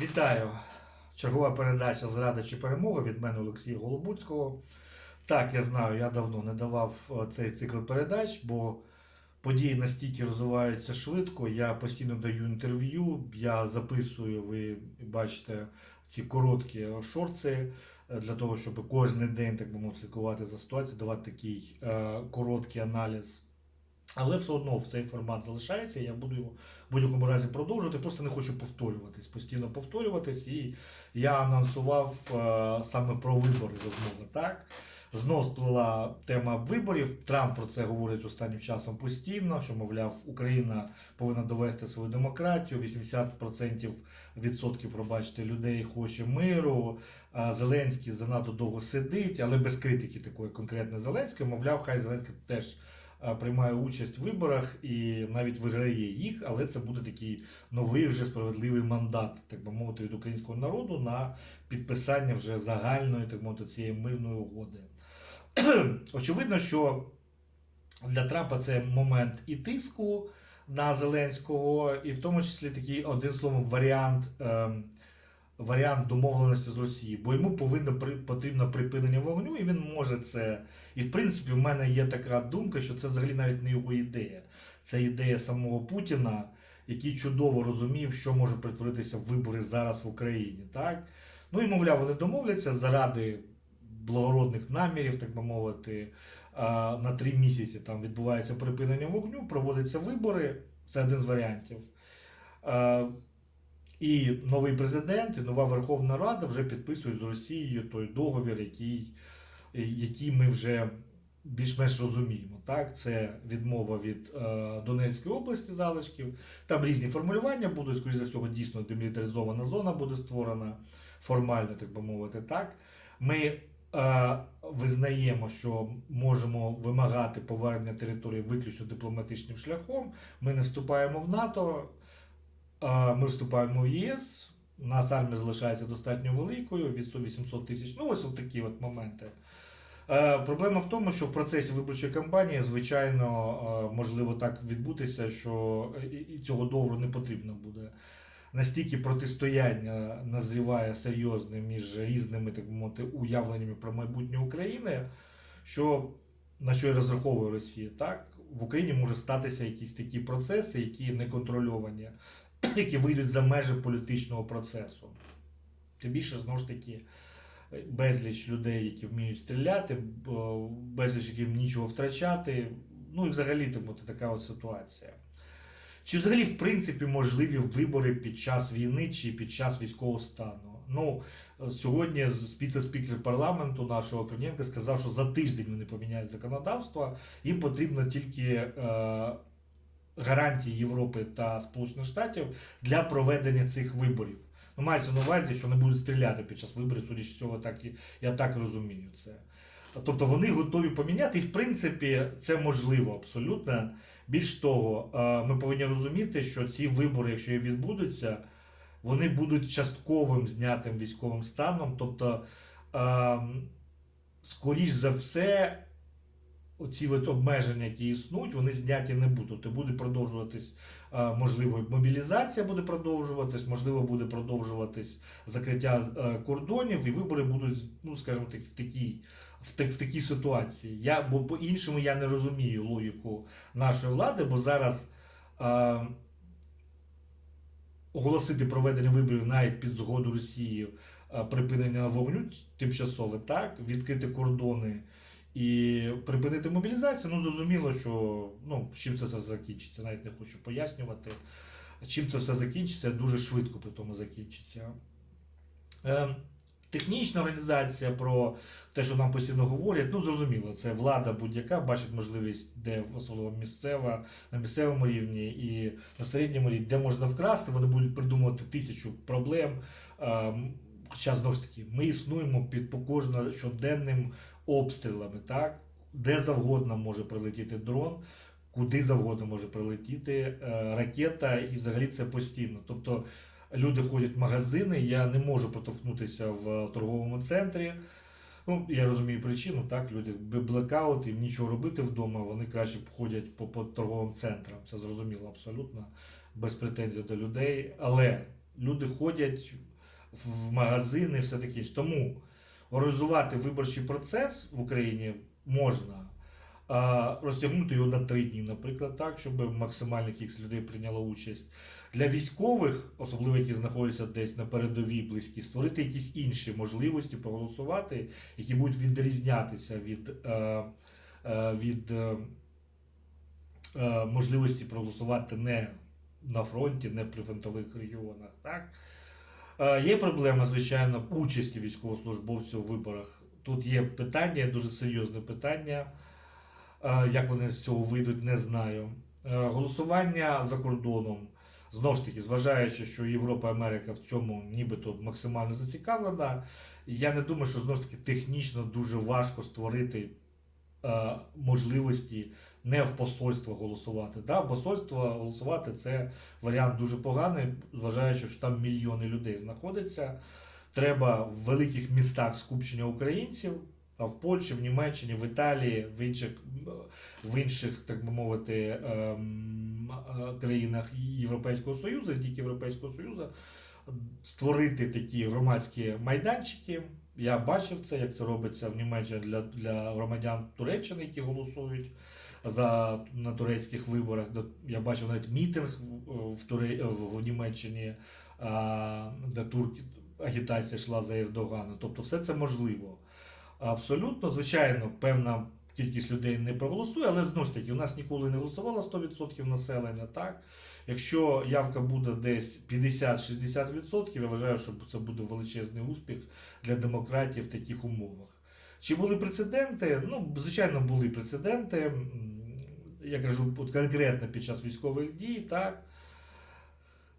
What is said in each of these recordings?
Вітаю! Чергова передача Зрада чи перемога від мене Олексія Голобуцького. Так, я знаю, я давно не давав е, цей цикл передач, бо події настільки розвиваються швидко. Я постійно даю інтерв'ю, я записую, ви бачите ці короткі шорти е, для того, щоб кожен день так би мовити, слідкувати за ситуацією, давати такий е, короткий аналіз. Але все одно в цей формат залишається. Я буду його в будь-якому разі продовжувати. Просто не хочу повторюватись, постійно повторюватись. І я анонсував е, саме про вибори розмови. Так знов сплила тема виборів. Трамп про це говорить останнім часом постійно. Що мовляв, Україна повинна довести свою демократію. 80% відсотків, пробачте, людей хоче миру. А Зеленський занадто довго сидить, але без критики такої конкретної Зеленської. Мовляв, хай Зеленський теж е, приймає участь в виборах і навіть виграє їх, але це буде такий новий вже справедливий мандат, так би мовити, від українського народу на підписання вже загальної, так мовити, цієї мирної угоди. Очевидно, що для Трампа це момент і тиску на Зеленського, і в тому числі такий один словом варіант. ем, Варіант домовленості з Росією, бо йому повинно потрібно припинення вогню, і він може це. І в принципі, в мене є така думка, що це взагалі навіть не його ідея. Це ідея самого Путіна, який чудово розумів, що може перетворитися в вибори зараз в Україні. Так? Ну і мовляв, вони домовляться заради благородних намірів, так би мовити. На три місяці там відбувається припинення вогню, проводяться вибори. Це один з варіантів. І новий президент, і нова Верховна Рада вже підписують з Росією той договір, який, який ми вже більш-менш розуміємо. Так, це відмова від е, Донецької області залишків. Там різні формулювання будуть, скоріше за всього, дійсно демілітаризована зона буде створена формально, так би мовити. Так, ми е, визнаємо, що можемо вимагати повернення території виключно дипломатичним шляхом. Ми не вступаємо в НАТО. Ми вступаємо в ЄС. У нас армія залишається достатньо великою від 800 тисяч. Ну, ось такі от моменти. Е, Проблема в тому, що в процесі виборчої кампанії, звичайно, е, можливо так відбутися, що і- і цього договору не потрібно буде. Настільки протистояння назріває серйозне між різними так би мовити, уявленнями про майбутнє України, що на що і розраховує Росія, так в Україні може статися якісь такі процеси, які не контрольовані, які вийдуть за межі політичного процесу. Тим більше, знову ж таки, безліч людей, які вміють стріляти, безліч яким нічого втрачати. Ну і взагалі тому така от ситуація. Чи взагалі, в принципі, можливі вибори під час війни чи під час військового стану? Ну, сьогодні спікер парламенту нашого Корнієнка сказав, що за тиждень вони поміняють законодавство, їм потрібно тільки е, гарантії Європи та Сполучених Штатів для проведення цих виборів. Ну, мається на увазі, що не будуть стріляти під час виборів, судячи з цього, так я так розумію це. Тобто вони готові поміняти, і в принципі це можливо абсолютно. Більш того, е, ми повинні розуміти, що ці вибори, якщо відбудуться, вони будуть частковим знятим військовим станом. Тобто, ем, скоріш за все, оці от обмеження, які існують, вони зняті не будуть. Тобто буде продовжуватись, е, можливо, мобілізація буде продовжуватись, можливо, буде продовжуватись закриття е, кордонів, і вибори будуть, ну скажімо так, в такій. В, так, в такій ситуації. Я, бо по-іншому я не розумію логіку нашої влади, бо зараз е, оголосити проведення виборів навіть під згоду Росії е, припинення вогню тимчасове, так, відкрити кордони і припинити мобілізацію. Ну, зрозуміло, що ну, чим це все закінчиться, навіть не хочу пояснювати. Чим це все закінчиться, дуже швидко при тому закінчиться. Е, Технічна організація про те, що нам постійно говорять, ну зрозуміло, це влада будь-яка бачить можливість, де особливо місцева, на місцевому рівні і на середньому рівні, де можна вкрасти, вони будуть придумувати тисячу проблем. Ем, Хоча знову ж таки, ми існуємо під покожно щоденним обстрілами, так? Де завгодно може прилетіти дрон, куди завгодно може прилетіти е, ракета, і взагалі це постійно. Тобто люди ходять в магазини, я не можу протовкнутися в торговому центрі. Ну, я розумію причину, так, люди блекаут, їм нічого робити вдома, вони краще ходять по, по торговим центрам. Це зрозуміло абсолютно, без претензій до людей. Але люди ходять, в магазини, все таке. Тому організувати виборчий процес в Україні можна. Розтягнути його на три дні, наприклад, так, щоб максимальна кількість людей прийняло участь. Для військових, особливо які знаходяться десь на передовій близькі, створити якісь інші можливості проголосувати, які будуть відрізнятися від, е, е, від е, можливості проголосувати не на фронті, не в прифронтових регіонах. Так? Е, Є проблема, звичайно, участі військовослужбовців у виборах. Тут є питання, дуже серйозне питання. Е, Як вони з цього вийдуть, не знаю. Е, Голосування за кордоном. Знову ж таки, зважаючи, що Європа Америка в цьому нібито максимально зацікавлена, я не думаю, що знову ж таки технічно дуже важко створити можливості не в посольство голосувати. Да, посольство голосувати це варіант дуже поганий, зважаючи, що там мільйони людей знаходиться. Треба в великих містах скупчення українців, а в Польщі, в Німеччині, в Італії, в інших, в інших так би мовити, ем, країнах Європейського Союзу, тільки Європейського Союзу, створити такі громадські майданчики. Я бачив це, як це робиться в Німеччині для, для громадян Туреччини, які голосують за, на турецьких виборах. Я бачив навіть мітинг в, Туре, в Німеччині, де турки, агітація йшла за Ердогана. Тобто все це можливо. Абсолютно, звичайно, певна кількість людей не проголосує, але знову ж таки, у нас ніколи не голосувало 100% населення. Так? Якщо явка буде десь 50-60%, я вважаю, що це буде величезний успіх для демократії в таких умовах. Чи були прецеденти? Ну, звичайно, були прецеденти. Я кажу, конкретно під час військових дій, так.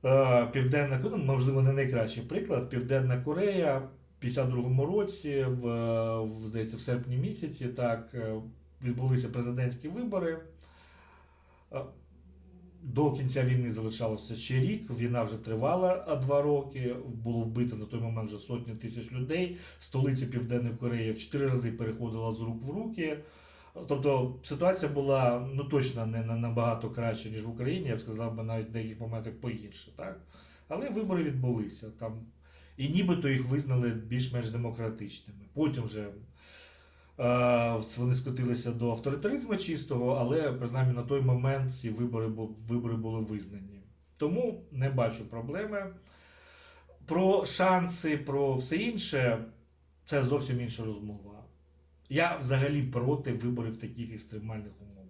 Е, Південна можливо, не найкращий приклад. Південна Корея 52-му році, в, в, здається, в серпні місяці, так, е, відбулися президентські вибори. Е, До кінця війни залишалося ще рік. Війна вже тривала два роки. Було вбито на той момент вже сотні тисяч людей. Столиця Південної Кореї в чотири рази переходила з рук в руки. Тобто ситуація була ну точно не набагато краще, ніж в Україні, я б сказав би навіть в деяких моментах погірше. Так? Але вибори відбулися там. І нібито їх визнали більш-менш демократичними. Потім вже е, вони скотилися до авторитаризму чистого, але принаймні на той момент ці вибори, вибори були визнані. Тому не бачу проблеми. Про шанси, про все інше це зовсім інша розмова. Я взагалі проти виборів таких екстремальних умовах.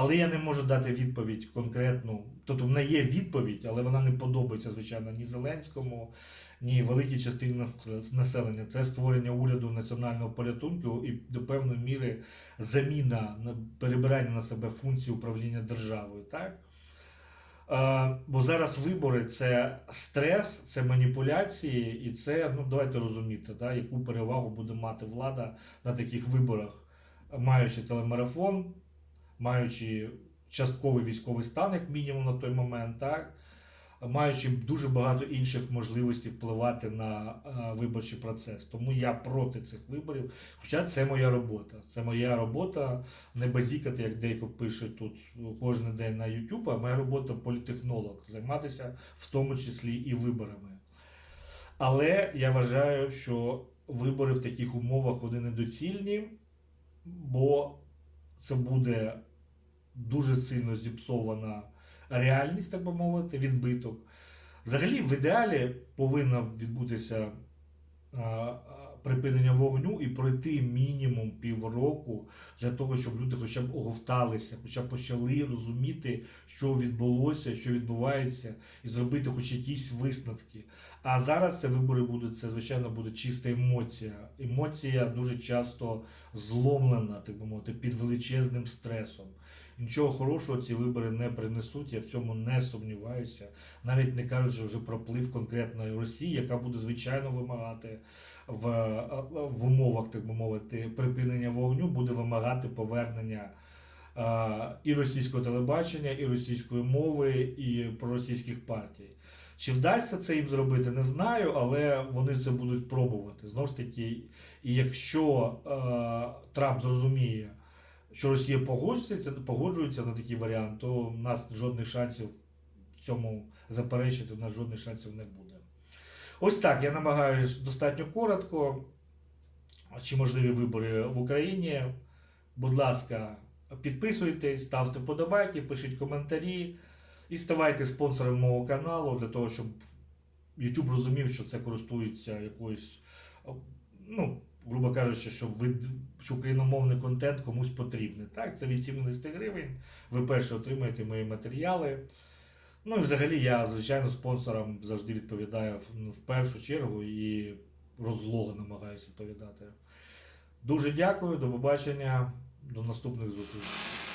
Але я не можу дати відповідь конкретну. Тобто, в мене є відповідь, але вона не подобається, звичайно, ні Зеленському, ні великій частині населення. Це створення уряду національного порятунку і до певної міри заміна перебирання на себе функції управління державою. Так? Бо зараз вибори це стрес, це маніпуляції, і це, ну давайте розуміти, да, яку перевагу буде мати влада на таких виборах, маючи телемарафон, маючи частковий військовий стан, як мінімум на той момент, так, маючи дуже багато інших можливостей впливати на е, виборчий процес. Тому я проти цих виборів. Хоча це моя робота. Це моя робота не базікати, як деяко пишуть тут кожен день на YouTube, а моя робота політехнолог, займатися в тому числі і виборами. Але я вважаю, що вибори в таких умовах вони недоцільні, бо це буде дуже сильно зіпсована реальність, так би мовити, відбиток. Взагалі, в ідеалі повинно відбутися припинення вогню і пройти мінімум півроку для того, щоб люди хоча б оговталися, хоча б почали розуміти, що відбулося, що відбувається, і зробити хоч якісь висновки. А зараз це вибори будуть, це звичайно буде чиста емоція. Емоція дуже часто зломлена, так би мовити, під величезним стресом. Нічого хорошого ці вибори не принесуть, я в цьому не сумніваюся. Навіть не кажучи вже про вплив конкретної Росії, яка буде звичайно вимагати в, в умовах, так би мовити, припинення вогню, буде вимагати повернення е, і російського телебачення, і російської мови, і проросійських партій. Чи вдасться це їм зробити, не знаю, але вони це будуть пробувати. Знову ж таки, і якщо е, Трамп зрозуміє, що Росія погоджується, погоджується на такий варіант, то в нас жодних шансів цьому заперечити, в нас жодних шансів не буде. Ось так, я намагаюсь достатньо коротко. Чи можливі вибори в Україні? Будь ласка, підписуйтесь, ставте вподобайки, пишіть коментарі і ставайте спонсором мого каналу для того, щоб YouTube розумів, що це користується якоюсь, ну, грубо кажучи, щоб ви, що україномовний контент комусь потрібний. Так, це від 70 гривень. Ви перше отримаєте мої матеріали. Ну і взагалі я, звичайно, спонсорам завжди відповідаю в, ну, першу чергу і розлого намагаюся відповідати. Дуже дякую, до побачення, до наступних зустрічей.